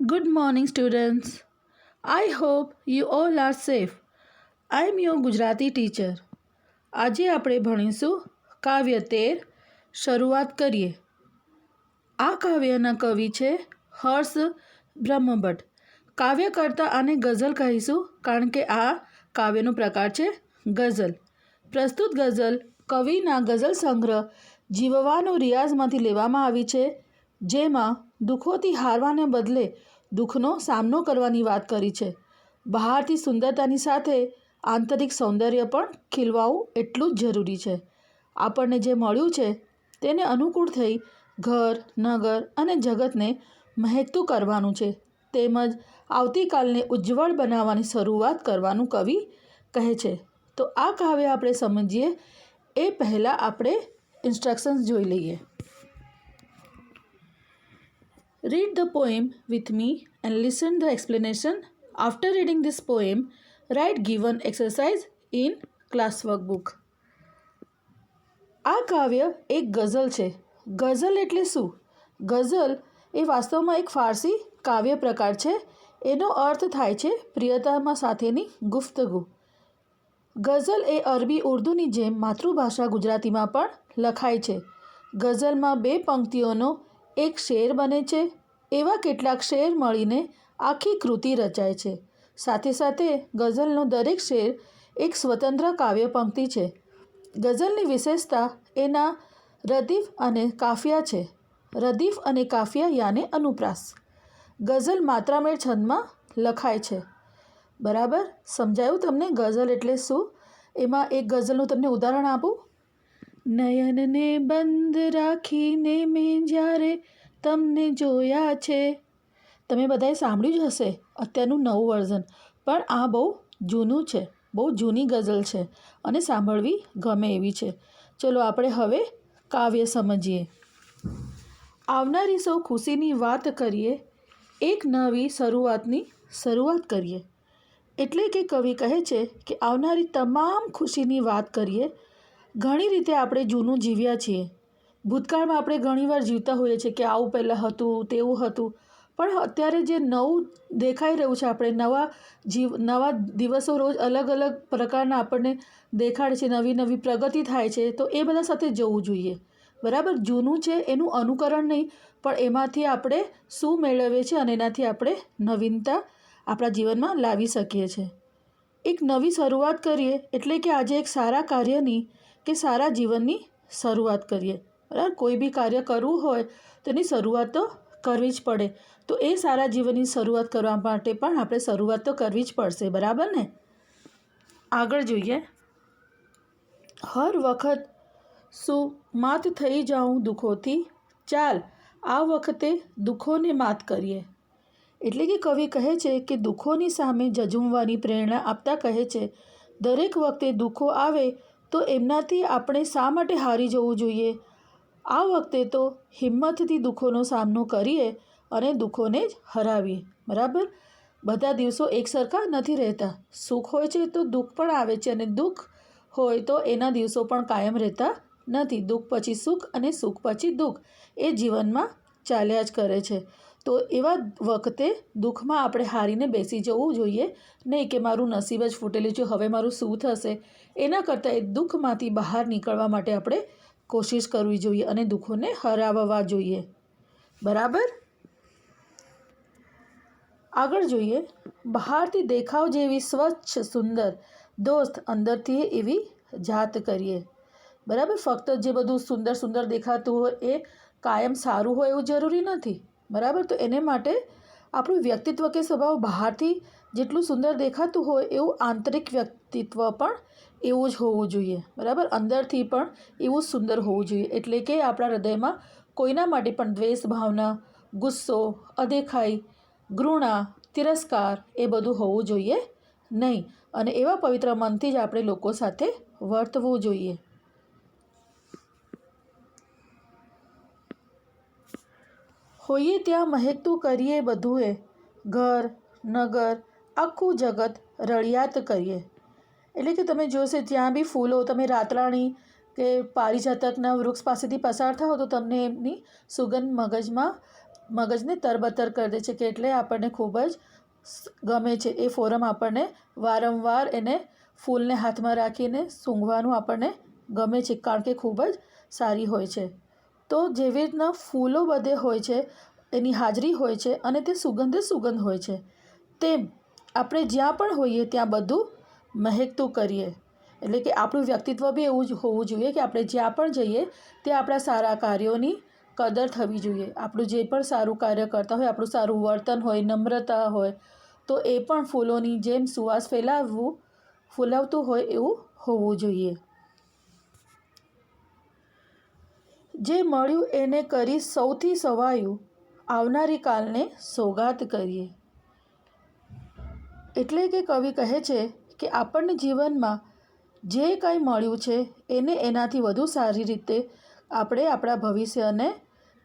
Good morning, students. I hope you all are safe. I am your Gujarati teacher આજે આપણે ભણીશું કાવ્ય તેર શરૂઆત કરીએ આ કાવ્યના કવિ છે હર્ષ બ્રહ્મભટ્ટ કાવ્ય કરતાં આને ગઝલ કહીશું કારણ કે આ કાવ્યનો પ્રકાર છે ગઝલ પ્રસ્તુત ગઝલ કવિના ગઝલ સંગ્રહ જીવવાનો રિયાઝમાંથી લેવામાં આવી છે જેમાં દુઃખોથી હારવાને બદલે દુઃખનો સામનો કરવાની વાત કરી છે. બહારથી સુંદરતાની સાથે આંતરિક સૌંદર્ય પણ ખીલવાવું એટલું જ જરૂરી છે. આપણને જે મળ્યું છે તેને અનુકૂળ થઈ ઘર, નગર અને જગતને મહેકતું કરવાનું છે. તેમજ આવતીકાલને ઉજ્જવળ બનાવવાની શરૂઆત કરવાનું કવિ કહે છે. તો આ કાવ્ય આપણે સમજીએ, એ પહેલાં આપણે ઇન્સ્ટ્રક્શન્સ જોઈ લઈએ. Read the poem with me and listen the explanation. After reading this poem, write given exercise in class workbook. આ કાવ્ય એક ગઝલ છે. ગઝલ એટલે શું? ગઝલ એ વાસ્તવમાં એક ફારસી કાવ્ય પ્રકાર છે. એનો અર્થ થાય છે પ્રિયતામાં સાથેની ગુફ્તગુ. ગઝલ એ અરબી ઉર્દુની જેમ માતૃભાષા ગુજરાતીમાં પણ લખાય છે. ગઝલમાં બે પંક્તિઓનો એક શેર બને છે. એવા કેટલાક શેર મળીને આખી કૃતિ રચાય છે. સાથે સાથે ગઝલનો દરેક શેર એક સ્વતંત્ર કાવ્ય પંક્તિ છે. ગઝલની વિશેષતા એના રદીફ અને કાફિયા છે. રદીફ અને કાફિયા યાને અનુપ્રાસ. ગઝલ માત્રામેળ છંદમાં લખાય છે. બરાબર? સમજાયું તમને ગઝલ એટલે શું? એમાં એક ગઝલનું તમને ઉદાહરણ આપું? નયનને બંધ રાખીને મેં જ્યારે તમને જોયા છે, તમે બધાએ સાંભળ્યું જ હશે અત્યારનું નવું વર્ઝન. પણ આ બહુ જૂનું છે, બહુ જૂની ગઝલ છે અને સાંભળવી ગમે એવી છે. ચલો આપણે હવે કાવ્ય સમજીએ. આવનારી સૌ ખુશીની વાત કરીએ, એક નવી શરૂઆતની શરૂઆત કરીએ. એટલે કે કવિ કહે છે કે, આવનારી તમામ ખુશીની વાત કરીએ ઘણી રીતે આપણે જૂનું જીવ્યા છીએ. ભૂતકાળમાં આપણે ઘણીવાર જીવતા હોઈએ છીએ કે આવું પહેલાં હતું, તેવું હતું. પણ અત્યારે જે નવું દેખાઈ રહ્યું છે, આપણે નવા જીવ, નવા દિવસો રોજ અલગ અલગ પ્રકારના આપણને દેખાડે છે, નવી નવી પ્રગતિ થાય છે, તો એ બધા સાથે જવું જોઈએ. બરાબર? જૂનું છે એનું અનુકરણ નહીં, પણ એમાંથી આપણે શું મેળવીએ છીએ અને એનાથી આપણે નવીનતા આપણા જીવનમાં લાવી શકીએ છીએ. એક નવી શરૂઆત કરીએ, એટલે કે આજે એક સારા કાર્યની કે સારા જીવનની શરૂઆત કરીએ. બરાબર? કોઈ બી કાર્ય કરવું હોય, તો એની શરૂઆત તો કરવી જ પડે. તો એ સારા જીવનની શરૂઆત કરવા માટે પણ આપણે શરૂઆત તો કરવી જ પડશે. બરાબર ને? આગળ જોઈએ. હર વખત શું માત થઈ જાઉં દુઃખોથી? ચાલ, આ વખતે દુઃખોને માત કરીએ. એટલે કે કવિ કહે છે કે દુઃખોની સામે જજુમવાની પ્રેરણા આપતા કહે છે. દરેક વખતે દુઃખો આવે તો એમનાથી આપણે શા માટે હારી જવું જોઈએ? આ વખતે તો હિંમતથી દુઃખોનો સામનો કરીએ અને દુઃખોને જ હરાવીએ, બરાબર? બધા દિવસો એકસરખા નથી રહેતા. સુખ હોય છે તો દુઃખ પણ આવે છે અને દુઃખ હોય તો એના દિવસો પણ કાયમ રહેતા નથી. દુઃખ પછી સુખ અને સુખ પછી દુઃખ એ જીવનમાં ચાલ્યા જ કરે છે. તો એવા વખતે દુઃખમાં આપણે હારીને બેસી જવું જોઈએ. નહીં કે મારું નસીબ જ ફૂટેલું છે, હવે મારું શું થશે? એના કરતાં એ દુઃખમાંથી બહાર નીકળવા માટે આપણે કોશિશ કરવી જોઈએ અને દુઃખોને હરાવવા જોઈએ. બરાબર? આગળ જોઈએ. બહારથી દેખાવ જેવી સ્વચ્છ, સુંદર દોસ્ત અંદરથી એવી જાત કરીએ. બરાબર? ફક્ત જે બધું સુંદર સુંદર દેખાતું હોય એ કાયમ સારું હોય એવું જરૂરી નથી. બરાબર? તો એને માટે આપણું વ્યક્તિત્વ કે સ્વભાવ બહારથી જેટલું સુંદર દેખાતું હોય એવું આંતરિક વ્યક્તિત્વ પણ એવું જ હોવું જોઈએ, બરાબર? અંદરથી પણ એવું સુંદર હોવું જોઈએ. એટલે કે આપણા હૃદયમાં કોઈના માટે પણ દ્વેષ, ભાવના, ગુસ્સો, અદેખાઈ, ઘૃણા, તિરસ્કાર એ બધું હોવું જોઈએ નહીં. અને એવા પવિત્ર મનથી જ આપણે લોકો સાથે વર્તવું જોઈએ. હોઈએ ત્યાં મહેકતું કરીએ બધુંએ. ઘર, નગર આખું જગત રળિયાત કરીએ. એટલે કે તમે જોશે જ્યાં બી ફૂલો, તમે રાતરાણી કે પારિજાતકના વૃક્ષ પાસેથી પસાર થાઓ તો તમને એમની સુગંધ મગજમાં, મગજને તરબતર કરી દે છે કે એટલે આપણને ખૂબ જ ગમે છે. એ ફોરમ આપણને વારંવાર એને ફૂલને હાથમાં રાખીને સૂંઘવાનું આપણને ગમે છે, કારણ કે ખૂબ જ સારી હોય છે. તો જેવી રીતના ફૂલો બધે હોય છે, એની હાજરી હોય છે અને તે સુગંધે સુગંધ હોય છે. તેમ આપણે જ્યાં પણ હોઈએ ત્યાં બધું મહેકતું કરીએ. એટલે કે આપણું વ્યક્તિત્વ બી એવું જ હોવું જોઈએ કે આપણે જ્યાં પણ જઈએ તે આપણા સારા કાર્યોની કદર થવી જોઈએ. આપણું જે પણ સારું કાર્ય કરતા હોય, આપણું સારું વર્તન હોય, નમ્રતા હોય, તો એ પણ ફૂલોની જેમ સુવાસ ફેલાવવું, ફૂલાવતું હોય એવું હોવું જોઈએ. જે મળ્યું એને કરી સૌથી સવાયું, આવનારી કાલને સોગાત કરીએ. એટલે કે કવિ કહે છે કે આપણને જીવનમાં જે કંઈ મળ્યું છે, એને એનાથી વધુ સારી રીતે આપણે આપણા ભવિષ્યને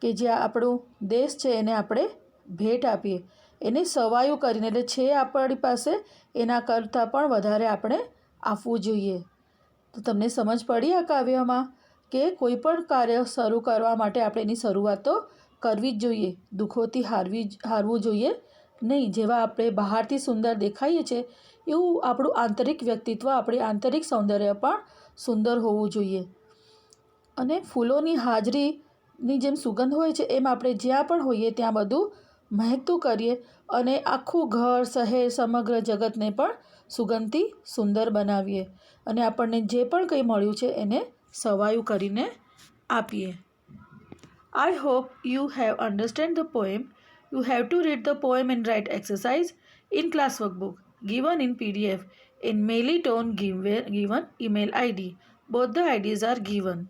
કે જે આપણું દેશ છે, એને આપણે ભેટ આપીએ. એને સવાયું કરીને, એટલે છે આપણી પાસે, એના કરતાં પણ વધારે આપણે આપવું જોઈએ. તો તમને સમજ પડી આ કાવ્યમાં કે કોઈ પણ કાર્ય શરૂ કરવા માટે આપણે એની શરૂઆત તો કરવી જ જોઈએ. દુઃખોથી હારવી હારવું જોઈએ. નહીં, જેવા આપણે બહારથી સુંદર દેખાઈએ છીએ એવું આપણું આંતરિક વ્યક્તિત્વ, આપણી આંતરિક સૌંદર્ય પણ સુંદર હોવું જોઈએ અને ફૂલોની હાજરીની જેમ સુગંધ હોય છે, એમ આપણે જ્યાં પણ હોઈએ ત્યાં બધું મહેકતું કરીએ અને આખું ઘર, શહેર, સમગ્ર જગતને પણ સુગંધથી સુંદર બનાવીએ અને આપણને જે પણ કંઈ મળ્યું છે એને સવાયું કરીને આપીએ I hope you have understand the poem. You have to read the poem and write exercise in classwork book given in PDF in Mailey tone given, given email ID. Both the IDs are given.